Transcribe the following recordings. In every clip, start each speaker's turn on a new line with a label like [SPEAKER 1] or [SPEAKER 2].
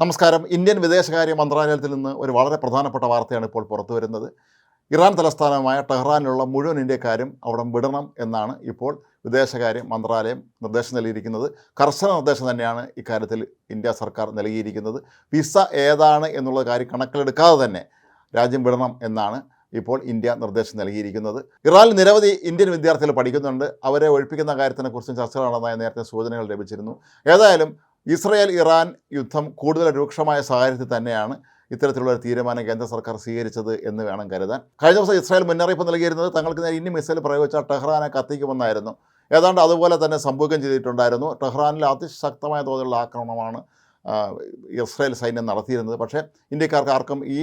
[SPEAKER 1] നമസ്കാരം. ഇന്ത്യൻ വിദേശകാര്യ മന്ത്രാലയത്തിൽ നിന്ന് ഒരു വളരെ പ്രധാനപ്പെട്ട വാർത്തയാണ് ഇപ്പോൾ പുറത്തു വരുന്നത്. ഇറാൻ തലസ്ഥാനമായ ടെഹ്റാനിലുള്ള മുഴുവൻ ഇന്ത്യക്കാരും അവിടെ വിടണം എന്നാണ് ഇപ്പോൾ വിദേശകാര്യ മന്ത്രാലയം നിർദ്ദേശം നൽകിയിരിക്കുന്നത്. കർശന നിർദ്ദേശം തന്നെയാണ് ഇക്കാര്യത്തിൽ ഇന്ത്യ സർക്കാർ നൽകിയിരിക്കുന്നത്. വിസ ഏതാണ് എന്നുള്ള കാര്യം കണക്കിലെടുക്കാതെ തന്നെ രാജ്യം വിടണം എന്നാണ് ഇപ്പോൾ ഇന്ത്യ നിർദ്ദേശം നൽകിയിരിക്കുന്നത്. ഇറാനിൽ നിരവധി ഇന്ത്യൻ വിദ്യാർത്ഥികൾ പഠിക്കുന്നുണ്ട്. അവരെ ഒഴിപ്പിക്കുന്ന കാര്യത്തിനെക്കുറിച്ചും ചർച്ചകൾ നടന്നതായി നേരത്തെ സൂചനകൾ ലഭിച്ചിരുന്നു. ഏതായാലും ഇസ്രയേൽ ഇറാൻ യുദ്ധം കൂടുതൽ രൂക്ഷമായ സാഹചര്യത്തിൽ തന്നെയാണ് ഇത്തരത്തിലുള്ള ഒരു തീരുമാനം കേന്ദ്ര സർക്കാർ സ്വീകരിച്ചത് എന്ന് വേണം കരുതാൻ. കഴിഞ്ഞ ദിവസം ഇസ്രായേൽ മുന്നറിയിപ്പ് നൽകിയിരുന്നത് തങ്ങൾക്ക് നേരെ ഇനി മിസൈൽ പ്രയോഗിച്ചാൽ ടെഹ്റാനെ കത്തിക്കുമെന്നായിരുന്നു. ഏതാണ്ട് അതുപോലെ തന്നെ സംഭവിക്കുകയും ചെയ്തിട്ടുണ്ടായിരുന്നു. ടെഹ്റാനിൽ അതിശക്തമായ തോതിലുള്ള ആക്രമണമാണ് ഇസ്രായേൽ സൈന്യം നടത്തിയിരുന്നത്. പക്ഷേ ഇന്ത്യക്കാർക്ക് ആർക്കും ഈ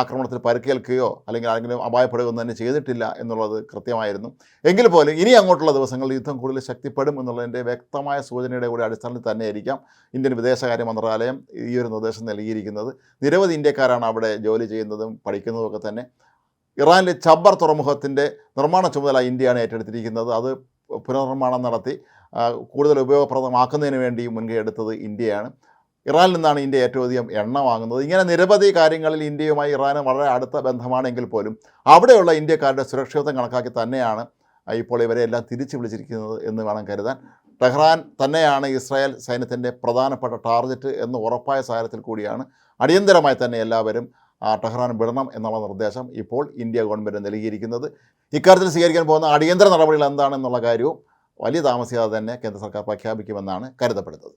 [SPEAKER 1] ആക്രമണത്തിൽ പരുക്കേൽക്കുകയോ അല്ലെങ്കിൽ ആരെങ്കിലും അപായപ്പെടുകയോ ഒന്നും തന്നെ ചെയ്തിട്ടില്ല എന്നുള്ളത് കൃത്യമായിരുന്നു. എങ്കിൽ പോലും ഇനി അങ്ങോട്ടുള്ള ദിവസങ്ങളിൽ യുദ്ധം കൂടുതൽ ശക്തിപ്പെടും എന്നുള്ളതിന്റെ വ്യക്തമായ സൂചനയുടെ കൂടി അടിസ്ഥാനത്തിൽ തന്നെയായിരിക്കാം ഇന്ത്യൻ വിദേശകാര്യ മന്ത്രാലയം ഈ ഒരു നിർദ്ദേശം നൽകിയിരിക്കുന്നത്. നിരവധി ഇന്ത്യക്കാരാണ് അവിടെ ജോലി ചെയ്യുന്നതും പഠിക്കുന്നതും ഒക്കെ തന്നെ. ഇറാനിലെ ചബ്ബർ തുറമുഖത്തിന്റെ നിർമ്മാണ ചുമതല ഇന്ത്യയാണ് ഏറ്റെടുത്തിരിക്കുന്നത്. അത് പുനർനിർമ്മാണം നടത്തി കൂടുതൽ ഉപയോഗപ്രദമാക്കുന്നതിന് വേണ്ടി മുൻകൈ എടുത്തത് ഇന്ത്യയാണ്. ഇറാനിൽ നിന്നാണ് ഇന്ത്യ ഏറ്റവും അധികം എണ്ണ വാങ്ങുന്നത്. ഇങ്ങനെ നിരവധി കാര്യങ്ങളിൽ ഇന്ത്യയുമായി ഇറാന് വളരെ അടുത്ത ബന്ധമാണെങ്കിൽ പോലും അവിടെയുള്ള ഇന്ത്യക്കാരുടെ സുരക്ഷിതത്വം കണക്കാക്കി തന്നെയാണ് ഇപ്പോൾ ഇവരെ എല്ലാം തിരിച്ചു വിളിച്ചിരിക്കുന്നത് എന്ന് വേണം കരുതാൻ. ടെഹ്റാൻ തന്നെയാണ് ഇസ്രായേൽ സൈന്യത്തിന്റെ പ്രധാനപ്പെട്ട ടാർഗറ്റ് എന്ന് ഉറപ്പായ സാഹചര്യത്തിൽ കൂടിയാണ്. അടിയന്തരമായി തന്നെ എല്ലാവരും ആ, ടെഹ്റാൻ വിടണം എന്നുള്ള നിർദ്ദേശം ഇപ്പോൾ ഇന്ത്യ ഗവൺമെന്റ് നൽകിയിരിക്കുന്നത്. ഇക്കാര്യത്തിൽ സ്വീകരിക്കാൻ പോകുന്ന അടിയന്തര നടപടികൾ എന്താണെന്നുള്ള കാര്യവും വലിയ താമസിയാതെ തന്നെ കേന്ദ്ര സർക്കാർ പ്രഖ്യാപിക്കുമെന്നാണ് കരുതപ്പെടുന്നത്.